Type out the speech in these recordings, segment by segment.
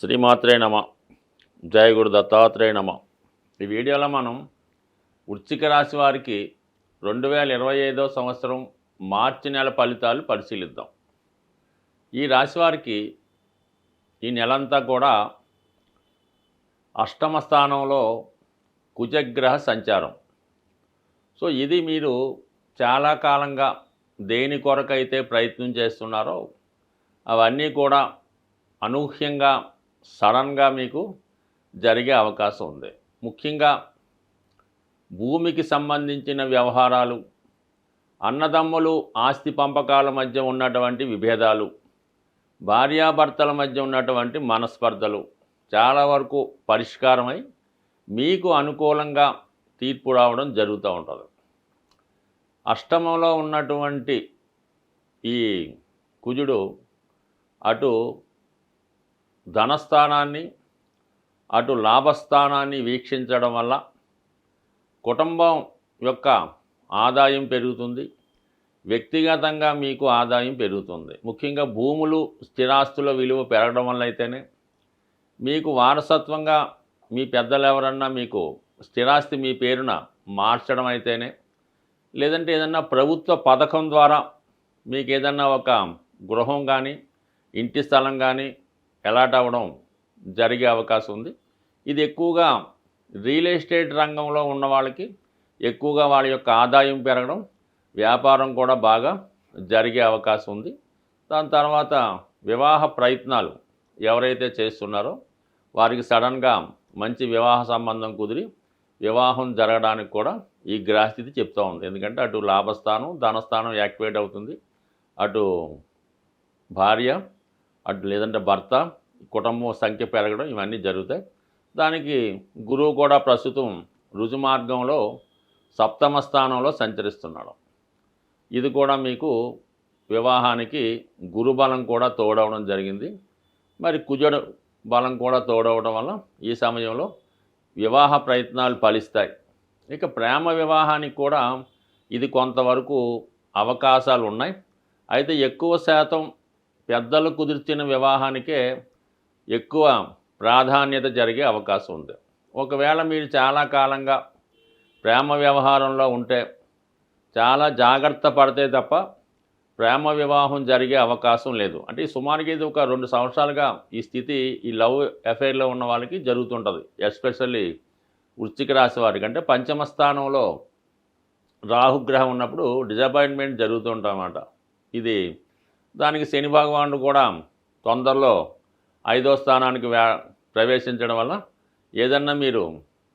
శ్రీమాత్రే నమ. జయ గురు దత్తాత్రేయ నమ. ఈ వీడియోలో మనం వృశ్చిక రాశి వారికి రెండు వేల ఇరవై ఐదో సంవత్సరం మార్చి నెల ఫలితాలు పరిశీలిద్దాం. ఈ రాశి వారికి ఈ నెలంతా కూడా అష్టమ స్థానంలో కుజగ్రహ సంచారం. సో ఇది మీరు చాలా కాలంగా దేని కొరకైతే ప్రయత్నం చేస్తున్నారో అవన్నీ కూడా అనూహ్యంగా సడన్గా మీకు జరిగే అవకాశం ఉంది. ముఖ్యంగా భూమికి సంబంధించిన వ్యవహారాలు అన్నదమ్ములు ఆస్తి పంపకాల మధ్య ఉన్నటువంటి విభేదాలు భార్యాభర్తల మధ్య ఉన్నటువంటి మనస్పర్ధలు చాలా వరకు పరిష్కారమై మీకు అనుకూలంగా తీర్పు రావడం జరుగుతూ ఉంటుంది. అష్టమంలో ఉన్నటువంటి ఈ కుజుడు అటు ధనస్థానాన్ని అటు లాభస్థానాన్ని వీక్షించడం వల్ల కుటుంబం యొక్క ఆదాయం పెరుగుతుంది. వ్యక్తిగతంగా మీకు ఆదాయం పెరుగుతుంది. ముఖ్యంగా భూములు స్థిరాస్తుల విలువ పెరగడం వల్ల అయితేనే మీకు వారసత్వంగా మీ పెద్దలు ఎవరన్నా మీకు స్థిరాస్తి మీ పేరున మార్చడం అయితేనే లేదంటే ఏదన్నా ప్రభుత్వ పథకం ద్వారా మీకు ఏదన్నా ఒక గృహం కానీ ఇంటి స్థలం కానీ ఎలాట్ అవ్వడం జరిగే అవకాశం ఉంది. ఇది ఎక్కువగా రియల్ ఎస్టేట్ రంగంలో ఉన్న వాళ్ళకి ఎక్కువగా వాళ్ళ యొక్క ఆదాయం పెరగడం వ్యాపారం కూడా బాగా జరిగే అవకాశం ఉంది. దాని తర్వాత వివాహ ప్రయత్నాలు ఎవరైతే చేస్తున్నారో వారికి సడన్గా మంచి వివాహ సంబంధం కుదిరి వివాహం జరగడానికి కూడా ఈ గ్రహస్థితి చెప్తూ ఉంది. ఎందుకంటే అటు లాభస్థానం ధనస్థానం యాక్టివేట్ అవుతుంది. అటు భార్య అటు లేదంటే భర్త కుటుంబం సంఖ్య పెరగడం ఇవన్నీ జరుగుతాయి. దానికి గురువు కూడా ప్రస్తుతం రుజుమార్గంలో సప్తమ స్థానంలో సంచరిస్తున్నాడు. ఇది కూడా మీకు వివాహానికి గురుబలం కూడా తోడవడం జరిగింది. మరి కుజుడు బలం కూడా తోడవడం వల్ల ఈ సమయంలో వివాహ ప్రయత్నాలు ఫలిస్తాయి. ఇక ప్రేమ వివాహానికి కూడా ఇది కొంతవరకు అవకాశాలు ఉన్నాయి. అయితే ఎక్కువ శాతం పెద్దలు కుదిర్చిన వివాహానికే ఎక్కువ ప్రాధాన్యత జరిగే అవకాశం ఉంది. ఒకవేళ మీరు చాలా కాలంగా ప్రేమ వ్యవహారంలో ఉంటే చాలా జాగ్రత్త పడితే తప్ప ప్రేమ వివాహం జరిగే అవకాశం లేదు. అంటే సుమారుగా ఇది ఒక రెండు సంవత్సరాలుగా ఈ స్థితి ఈ లవ్ అఫైర్లో ఉన్న వాళ్ళకి జరుగుతుంటుంది. ఎస్పెషల్లీ వృశ్చిక రాశి వారికి. అంటే పంచమ స్థానంలో రాహుగ్రహం ఉన్నప్పుడు డిజపాయింట్మెంట్ జరుగుతుంటామన్నమాట ఇది దానికి శని భగవానుడు కూడా తొందరలో ఐదో స్థానానికి వ్యా ప్రవేశించడం వల్ల ఏదన్నా మీరు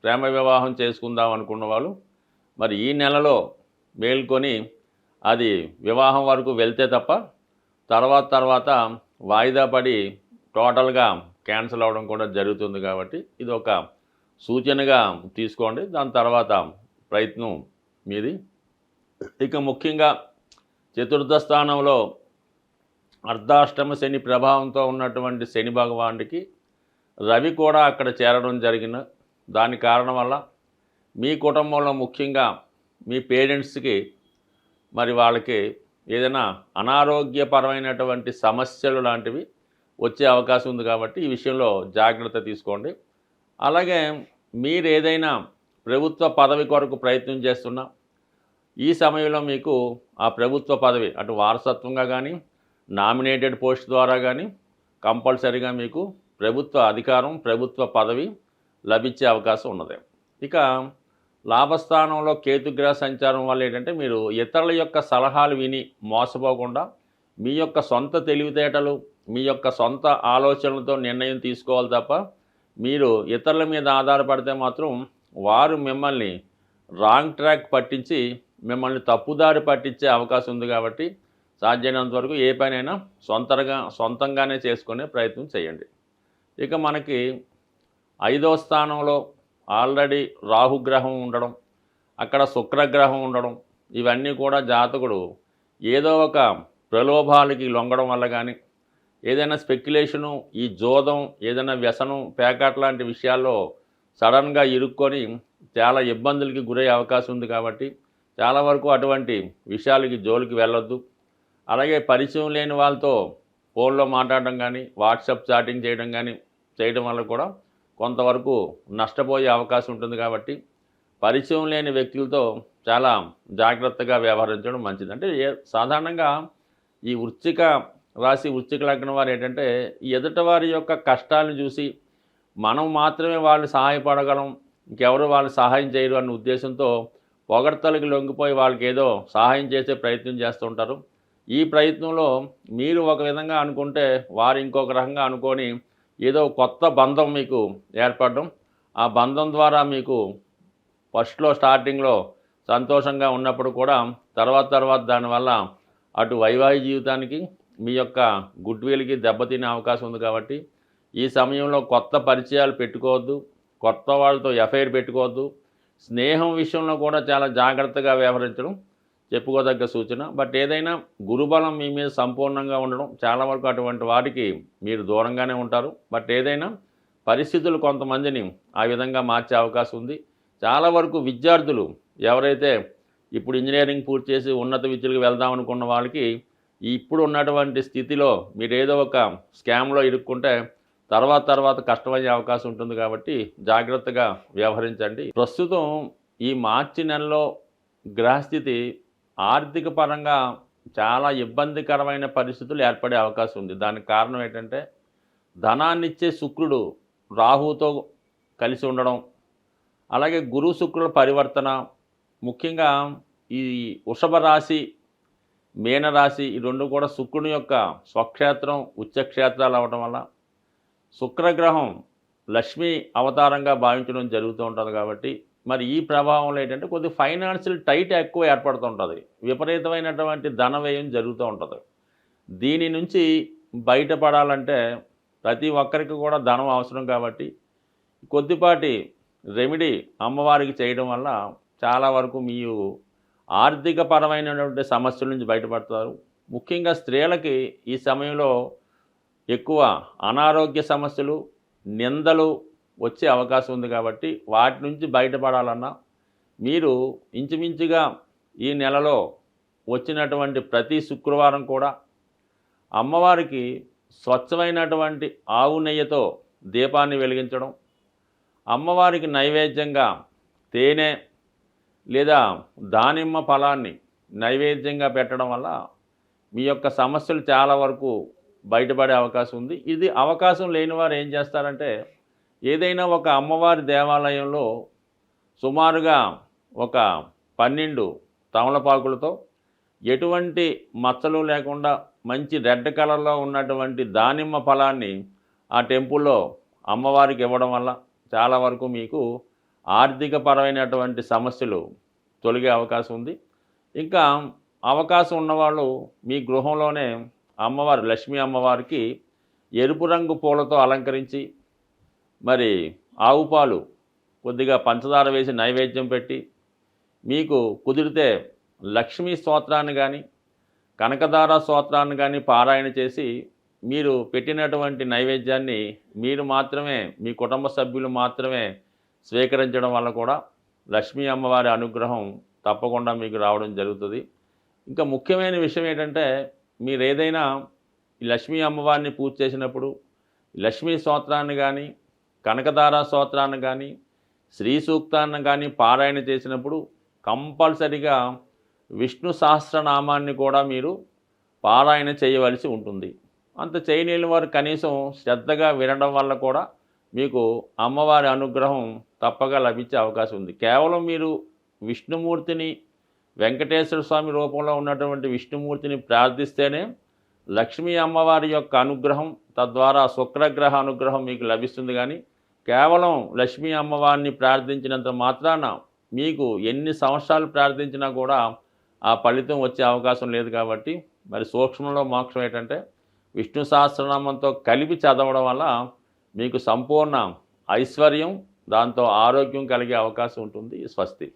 ప్రేమ వివాహం చేసుకుందాం అనుకున్న వాళ్ళు మరి ఈ నెలలో మేల్కొని అది వివాహం వరకు వెళ్తే తప్ప తర్వాత తర్వాత వాయిదా పడి టోటల్గా క్యాన్సిల్ అవ్వడం కూడా జరుగుతుంది కాబట్టి ఇది ఒక సూచనగా తీసుకోండి. దాని తర్వాత ప్రయత్నం మీది. ఇక ముఖ్యంగా చతుర్థ స్థానంలో అర్ధాష్టమ శని ప్రభావంతో ఉన్నటువంటి శని భగవానుడికి రవి కూడా అక్కడ చేరడం జరిగిన దాని కారణం వల్ల మీ కుటుంబంలో ముఖ్యంగా మీ పేరెంట్స్కి మరి వాళ్ళకి ఏదైనా అనారోగ్యపరమైనటువంటి సమస్యలు లాంటివి వచ్చే అవకాశం ఉంది కాబట్టి ఈ విషయంలో జాగ్రత్త తీసుకోండి. అలాగే మీరు ఏదైనా ప్రభుత్వ పదవి కొరకు ప్రయత్నం చేస్తున్నా ఈ సమయంలో మీకు ఆ ప్రభుత్వ పదవి అటు వారసత్వంగా కానీ నామినేటెడ్ పోస్ట్ ద్వారా కానీ కంపల్సరీగా మీకు ప్రభుత్వ అధికారం ప్రభుత్వ పదవి లభించే అవకాశం ఉన్నది. ఇక లాభస్థానంలో కేతుగ్రహ సంచారం వల్ల ఏంటంటే మీరు ఇతరుల యొక్క సలహాలు విని మోసపోకుండా మీ యొక్క సొంత తెలివితేటలు మీ యొక్క సొంత ఆలోచనలతో నిర్ణయం తీసుకోవాలి తప్ప మీరు ఇతరుల మీద ఆధారపడితే మాత్రం వారు మిమ్మల్ని రాంగ్ ట్రాక్ పట్టించి మిమ్మల్ని తప్పుదారి పట్టించే అవకాశం ఉంది కాబట్టి సాధ్యమైనంత వరకు ఏ పనైనా సొంతగా సొంతంగానే చేసుకునే ప్రయత్నం చేయండి. ఇక మనకి ఐదో స్థానంలో ఆల్రెడీ రాహుగ్రహం ఉండడం అక్కడ శుక్రగ్రహం ఉండడం ఇవన్నీ కూడా జాతకుడు ఏదో ఒక ప్రలోభాలకి లొంగడం వల్ల కానీ ఏదైనా స్పెక్యులేషను ఈ జోదం ఏదైనా వ్యసనం పేకాట్ లాంటి విషయాల్లో సడన్గా ఇరుక్కొని చాలా ఇబ్బందులకి గురయ్యే అవకాశం ఉంది కాబట్టి చాలా వరకు అటువంటి విషయాలకి జోలికి వెళ్ళొద్దు. అలాగే పరిచయం లేని వాళ్ళతో ఫోన్లో మాట్లాడడం కానీ వాట్సాప్ చాటింగ్ చేయడం కానీ చేయడం వల్ల కూడా కొంతవరకు నష్టపోయే అవకాశం ఉంటుంది కాబట్టి పరిచయం లేని వ్యక్తులతో చాలా జాగ్రత్తగా వ్యవహరించడం మంచిది. అంటే సాధారణంగా ఈ వృశ్చిక రాశి వృశ్చిక లగ్నం వారు ఏంటంటే ఎదుట వారి యొక్క కష్టాలను చూసి మనం మాత్రమే వాళ్ళు సహాయపడగలం ఇంకెవరు వాళ్ళు సహాయం చేయరు అన్న ఉద్దేశంతో పొగడ్తలకు లొంగిపోయి వాళ్ళకి ఏదో సహాయం చేసే ప్రయత్నం చేస్తూ ఉంటారు. ఈ ప్రయత్నంలో మీరు ఒక విధంగా అనుకుంటే వారు ఇంకొక రకంగా అనుకొని ఏదో కొత్త బంధం మీకు ఏర్పడడం. ఆ బంధం ద్వారా మీకు ఫస్ట్లో స్టార్టింగ్లో సంతోషంగా ఉన్నప్పుడు కూడా తర్వాత తర్వాత దానివల్ల అటు వైవాహిక జీవితానికి మీ యొక్క గుడ్ విల్కి దెబ్బతినే అవకాశం ఉంది కాబట్టి ఈ సమయంలో కొత్త పరిచయాలు పెట్టుకోవద్దు కొత్త వాళ్ళతో ఎఫ్ఐఆర్ పెట్టుకోవద్దు. స్నేహం విషయంలో కూడా చాలా జాగ్రత్తగా వ్యవహరించడం. చెప్పుకోదగ్గ సూచన. బట్ ఏదైనా గురుబలం మీ మీద సంపూర్ణంగా ఉండడం చాలా వరకు అటువంటి వాటికి మీరు దూరంగానే ఉంటారు. బట్ ఏదైనా పరిస్థితులు కొంతమందిని ఆ విధంగా మార్చే అవకాశం ఉంది. చాలా వరకు విద్యార్థులు ఎవరైతే ఇప్పుడు ఇంజనీరింగ్ పూర్తి చేసి ఉన్నత విద్యలకు వెళ్దాం అనుకున్న వాళ్ళకి ఇప్పుడు ఉన్నటువంటి స్థితిలో మీరు ఏదో ఒక స్కామ్లో ఇరుక్కుంటే తర్వాత తర్వాత కష్టమయ్యే అవకాశం ఉంటుంది కాబట్టి జాగ్రత్తగా వ్యవహరించండి. ప్రస్తుతం ఈ మార్చి నెలలో గ్రహస్థితి ఆర్థిక పరంగా చాలా ఇబ్బందికరమైన పరిస్థితులు ఏర్పడే అవకాశం ఉంది. దానికి కారణం ఏంటంటే ధనాన్నిచ్చే శుక్రుడు రాహుతో కలిసి ఉండడం అలాగే గురు శుక్రుల పరివర్తన ముఖ్యంగా ఈ వృషభ రాశి మీనరాశి ఈ రెండు కూడా శుక్రుని యొక్క స్వక్షేత్రం ఉచ్చక్షేత్రాలు అవడం వల్ల శుక్రగ్రహం లక్ష్మీ అవతారంగా భావించడం జరుగుతూ ఉంటుంది కాబట్టి మరి ఈ ప్రభావంలో ఏంటంటే కొద్ది ఫైనాన్షియల్ టైట్ ఎక్కువ ఏర్పడుతూ ఉంటుంది విపరీతమైనటువంటి ధన వ్యయం జరుగుతూ ఉంటుంది. దీని నుంచి బయటపడాలంటే ప్రతి ఒక్కరికి కూడా ధనం అవసరం కాబట్టి కొద్దిపాటి రెమెడీ అమ్మవారికి చేయడం వల్ల చాలా వరకు మీరు ఆర్థిక పరమైనటువంటి సమస్యల నుంచి బయటపడతారు. ముఖ్యంగా స్త్రీలకి ఈ సమయంలో ఎక్కువ అనారోగ్య సమస్యలు నిందలు వచ్చే అవకాశం ఉంది కాబట్టి వాటి నుంచి బయటపడాలన్నా మీరు ఇంచుమించుగా ఈ నెలలో వచ్చినటువంటి ప్రతి శుక్రవారం కూడా అమ్మవారికి స్వచ్ఛమైనటువంటి ఆవు నెయ్యితో దీపాన్ని వెలిగించడం అమ్మవారికి నైవేద్యంగా తేనె లేదా దానిమ్మ ఫలాన్ని నైవేద్యంగా పెట్టడం వల్ల మీ యొక్క సమస్యలు చాలా వరకు బయటపడే అవకాశం ఉంది. ఇది అవకాశం లేని వారు ఏం చేస్తారంటే ఏదైనా ఒక అమ్మవారి దేవాలయంలో సుమారుగా ఒక పన్నెండు తమలపాకులతో ఎటువంటి మచ్చలు లేకుండా మంచి రెడ్ కలర్లో ఉన్నటువంటి దానిమ్మ ఫలాన్ని ఆ టెంపుల్లో అమ్మవారికి ఇవ్వడం వల్ల చాలా వరకు మీకు ఆర్థిక పరమైనటువంటి సమస్యలు తొలగే అవకాశం ఉంది. ఇంకా అవకాశం ఉన్నవాళ్ళు మీ గృహంలోనే అమ్మవారు లక్ష్మీ అమ్మవారికి ఎరుపు రంగు పూలతో అలంకరించి మరి ఆవు పాలు కొద్దిగా పంచదార వేసి నైవేద్యం పెట్టి మీకు కుదిరితే లక్ష్మీ స్తోత్రాన్ని కానీ కనకదార స్తోత్రాన్ని కానీ పారాయణ చేసి మీరు పెట్టినటువంటి నైవేద్యాన్ని మీరు మాత్రమే మీ కుటుంబ సభ్యులు మాత్రమే స్వీకరించడం వల్ల కూడా లక్ష్మీ అమ్మవారి అనుగ్రహం తప్పకుండా మీకు రావడం జరుగుతుంది. ఇంకా ముఖ్యమైన విషయం ఏంటంటే మీరు ఏదైనా లక్ష్మీ అమ్మవారిని పూజ చేసినప్పుడు లక్ష్మీ స్తోత్రాన్ని కానీ కనకదార స్తోత్రాన్ని కానీ శ్రీ సూక్తాన్ని కానీ పారాయణ చేసినప్పుడు కంపల్సరిగా విష్ణు సహస్రనామాన్ని కూడా మీరు పారాయణ చేయవలసి ఉంటుంది. అంత చేయలేని వారు కనీసం శ్రద్ధగా వినడం వల్ల కూడా మీకు అమ్మవారి అనుగ్రహం తప్పగా లభించే అవకాశం ఉంది. కేవలం మీరు విష్ణుమూర్తిని వెంకటేశ్వర స్వామి రూపంలో ఉన్నటువంటి విష్ణుమూర్తిని ప్రార్థిస్తేనే లక్ష్మీ అమ్మవారి యొక్క అనుగ్రహం తద్వారా శుక్రగ్రహ అనుగ్రహం మీకు లభిస్తుంది కానీ కేవలం లక్ష్మీ అమ్మవారిని ప్రార్థించినంత మాత్రాన మీకు ఎన్ని సంవత్సరాలు ప్రార్థించినా కూడా ఆ ఫలితం వచ్చే అవకాశం లేదు కాబట్టి మరి సూక్ష్మంలో మోక్షం ఏంటంటే విష్ణు సహస్రనామంతో కలిపి చదవడం వల్ల మీకు సంపూర్ణ ఐశ్వర్యం దాంతో ఆరోగ్యం కలిగే అవకాశం ఉంటుంది స్వస్తి.